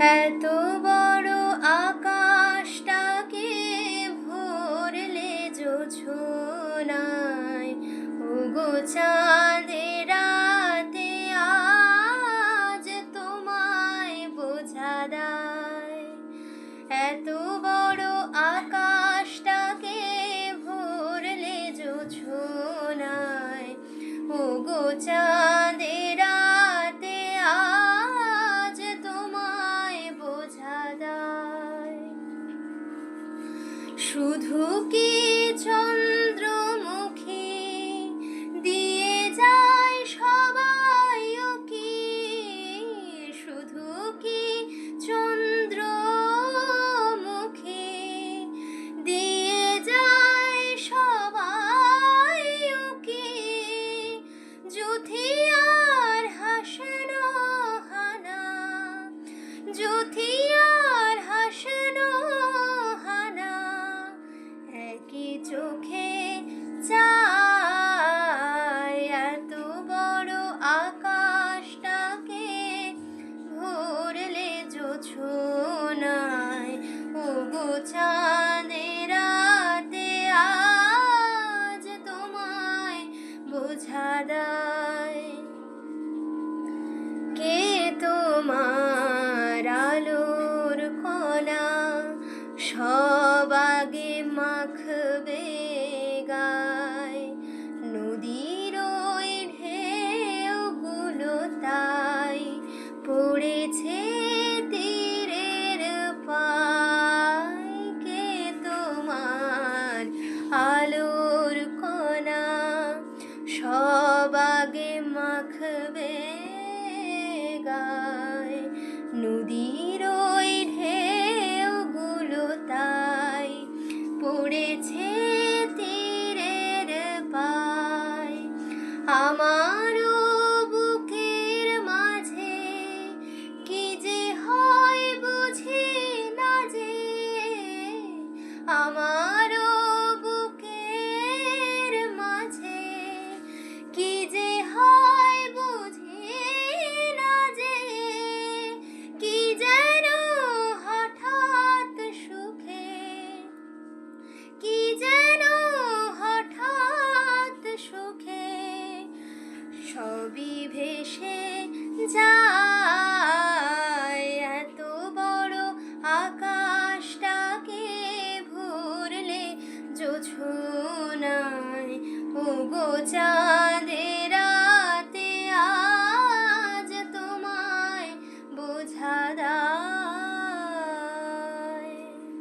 এত বড় আকাশটাকে ভরলে জোছনায়। ওগো চাঁদের রাতে আজ তোমায় বোঝা দায় এত বড় আকাশটাকে ভরলে জোছনায়। ওগো চাঁদের শুধু কি চন্দ্রমুখী সব আগে মাখবে গায়। নদীর ওই ঢেউগুলো তাই পড়েছে তীরের পায়। কে তোমার আলোর কণা? সব আগে মাখবে গায়। নদী আমার বুকের মাঝে কি যে হয় বুঝে না যে, কি যেন হঠাৎ সুখে, কি যেন হঠাৎ সুখে সবই ভেসে যায়। এত বড় আকাশ Mùa.